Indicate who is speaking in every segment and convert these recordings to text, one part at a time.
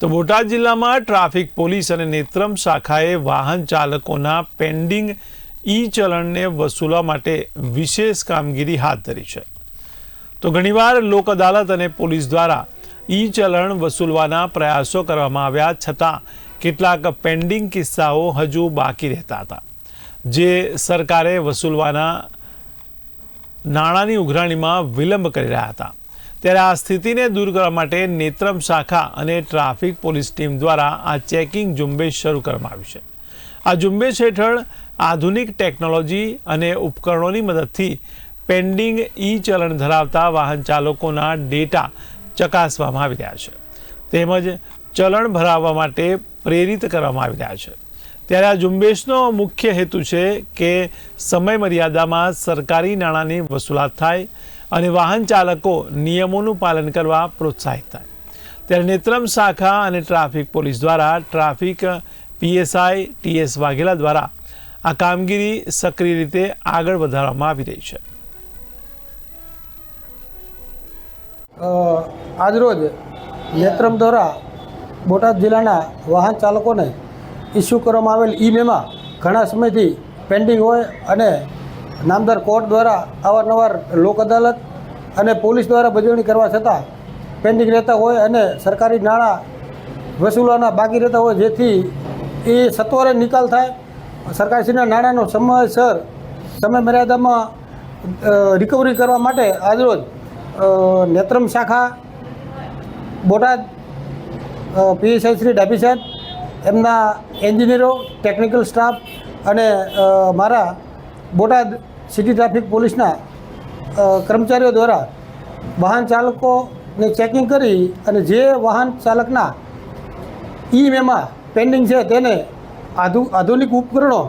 Speaker 1: તો બોટાદ જિલ્લામાં traffic police અને નેત્રમ શાખાએ વાહન ચાલકોના પેન્ડિંગ ઈ ચલણને વસૂલવા માટે વિશેષ કામગીરી હાથ ધરી છે. તો ઘણીવાર લોક અદાલત અને પોલીસ દ્વારા ઈ ચલણ વસૂલવાના પ્રયાસો કરવામાં આવ્યા છતાં કેટલાક પેન્ડિંગ કિસ્સાઓ હજુ બાકી રહેતા હતા. જે સરકારે વસૂલવાના નાણાંની ઉઘરાણીમાં વિલંબ કરી રહ્યા હતા. ત્યારે આ સ્થિતિને દૂર કરવા માટે નેત્રમ શાખા અને ટ્રાફિક પોલીસ ટીમ દ્વારા આ ચેકિંગ ઝુંબેશ શરૂ કરવામાં આવી છે. આ ઝુંબેશ હેઠળ આધુનિક ટેકનોલોજી અને ઉપકરણોની મદદથી પેન્ડિંગ ઈ ચલણ ધરાવતા વાહન ચાલકોના ડેટા ચકાસવામાં આવી રહ્યા છે. તેમજ ચલણ ભરાવવા માટે પ્રેરિત કરવામાં આવી રહ્યા છે. ત્યારે આ ઝુંબેશનો મુખ્ય હેતુ છે કે સમય મર્યાદામાં સરકારી નાણાંની વસૂલાત થાય અને વાહન ચાલકો નિયમોનું પાલન કરવા પ્રોત્સાહિત થાય. ત્યારે નેત્રમ શાખા અને ટ્રાફિક પોલીસ દ્વારા traffic P S I T S Vaghela દ્વારા આ કામગીરી સક્રિય રીતે આગળ વધારવામાં આવી રહી છે.
Speaker 2: આજરોજ નેત્રમ દ્વારા બોટાદ જિલ્લાના વાહન ચાલકોને ઇસ્યુ કરવામાં આવેલ ઈ મેમાં ઘણા સમયથી પેન્ડિંગ હોય અને નામદાર કોર્ટ દ્વારા અવારનવાર લોક અદાલત અને પોલીસ દ્વારા બજવણી કરવા છતાં પેન્ડિંગ રહેતા હોય અને સરકારી નાણાં વસૂલવાના બાકી રહેતા હોય, જેથી એ સત્વરે નિકાલ થાય. સરકારશ્રીના નાણાંનો સમયસર સમય મર્યાદામાં રિકવરી કરવા માટે આજરોજ નેત્રમ શાખા બોટાદ પીએસઆઈ શ્રી ડાભી એમના એન્જિનિયરો, ટેકનિકલ સ્ટાફ અને મારા બોટાદ સિટી ટ્રાફિક પોલીસના કર્મચારીઓ દ્વારા વાહન ચાલકોને ચેકિંગ કરી અને જે વાહન ચાલકના ઈ મેમાં પેન્ડિંગ છે તેને આધુ, આધુનિક ઉપકરણો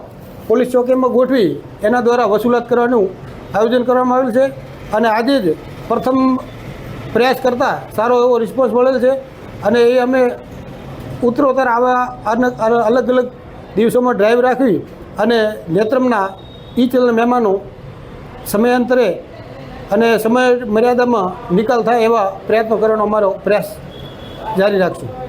Speaker 2: પોલીસ ચોકીમાં ગોઠવી એના દ્વારા વસૂલાત કરવાનું આયોજન કરવામાં આવેલ છે અને આજે જ પ્રથમ પ્રયાસ કરતાં સારો એવો રિસ્પોન્સ મળેલ છે અને એ અમે ઉત્તરોત્તર આવા અલગ અલગ દિવસોમાં ડ્રાઈવ રાખવી અને નેત્રમના ઈ ચલણ મહેમાનો સમયાંતરે અને સમય મર્યાદામાં નિકાલ થાય એવા પ્રયત્નો કરવાનો અમારો પ્રયાસ જારી રાખશું.